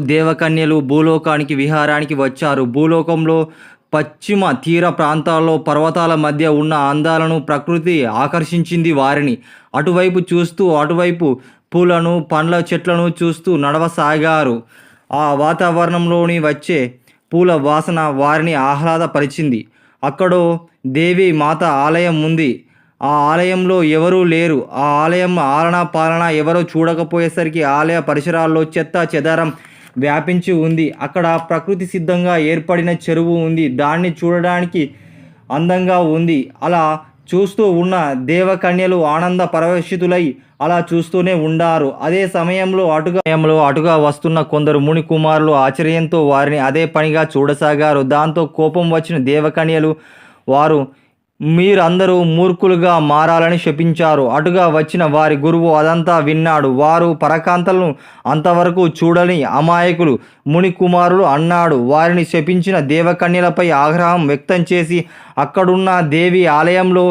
దేవకన్యలు భూలోకానికి విహారానికి వచ్చారు. భూలోకంలో పశ్చిమ తీర ప్రాంతాల్లో పర్వతాల మధ్య ఉన్న అందాలను ప్రకృతి ఆకర్షించింది వారిని. అటువైపు చూస్తూ అటువైపు పూలను పండ్ల చెట్లను చూస్తూ నడవసాగారు. ఆ వాతావరణంలోని వచ్చే పూల వాసన వారిని ఆహ్లాదపరిచింది. అక్కడో దేవి మాత ఆలయం ఉంది. ఆ ఆలయంలో ఎవరూ లేరు. ఆ ఆలయం ఆలనా పాలన ఎవరో చూడకపోయేసరికి ఆలయ పరిసరాల్లో చెత్త చెదారం వ్యాపించి ఉంది. అక్కడ ప్రకృతి సిద్ధంగా ఏర్పడిన చెరువు ఉంది. దాన్ని చూడడానికి అందంగా ఉంది. అలా చూస్తూ ఉన్న దేవకన్యలు ఆనంద పరవశితులై అలా చూస్తూనే ఉండారు. అదే సమయంలో అటుగా సమయంలో అటుగా వస్తున్న కొందరు ముని కుమారులు ఆశ్చర్యంతో వారిని అదే పనిగా చూడసాగారు. దాంతో కోపం వచ్చిన దేవకన్యలు వారు మీరందరూ మూర్ఖులుగా మారాలని శపించారు. అటుగా వచ్చిన వారి గురువు అదంతా విన్నాడు. వారు పరకాంతలను అంతవరకు చూడని అమాయకులు మునికుమారులు అన్నాడు. వారిని శపించిన దేవకన్యలపై ఆగ్రహం వ్యక్తం చేసి అక్కడున్న దేవి ఆలయంలో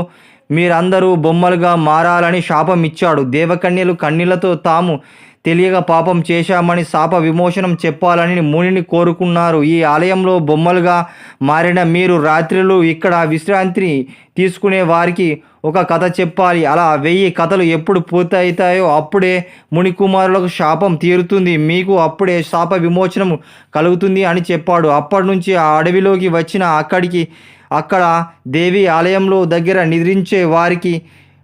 మీరందరూ బొమ్మలుగా మారాలని శాపం ఇచ్చాడు దేవకన్యలు కన్నీళ్ళతో తాము తెలియక పాపం చేశామని శాప విమోచనం చెప్పాలని మునిని కోరుకున్నారు. ఈ ఆలయంలో బొమ్మలుగా మారిన మీరు రాత్రులు ఇక్కడ విశ్రాంతిని తీసుకునే వారికి ఒక కథ చెప్పాలి. అలా వెయ్యి కథలు ఎప్పుడు పూర్తవుతాయో అప్పుడే ముని కుమారులకు శాపం తీరుతుంది. మీకు అప్పుడే శాప విమోచనం కలుగుతుంది అని చెప్పాడు. అప్పటి నుంచి ఆ అడవిలోకి వచ్చిన అక్కడికి అక్కడ దేవి ఆలయంలో దగ్గర నిద్రించే వారికి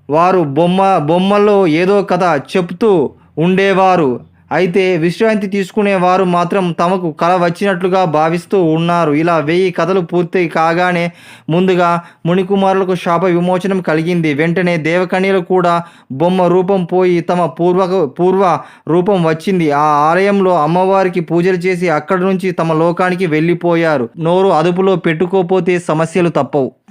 వారు బొమ్మ బొమ్మల్లో ఏదో కథ చెప్తూ ఉండేవారు. అయితే విశ్రాంతి తీసుకునేవారు మాత్రం తమకు కల వచ్చినట్లుగా భావిస్తూ ఉన్నారు. ఇలా వెయ్యి కథలు పూర్తి కాగానే ముందుగా మునికుమారులకు శాప విమోచనం కలిగింది. వెంటనే దేవకన్యలు కూడా బొమ్మ రూపం పోయి తమ పూర్వ పూర్వ రూపం వచ్చింది. ఆ ఆలయంలో అమ్మవారికి పూజలు చేసి అక్కడి నుంచి తమ లోకానికి వెళ్ళిపోయారు. నోరు అదుపులో పెట్టుకోపోతే సమస్యలు తప్పవు.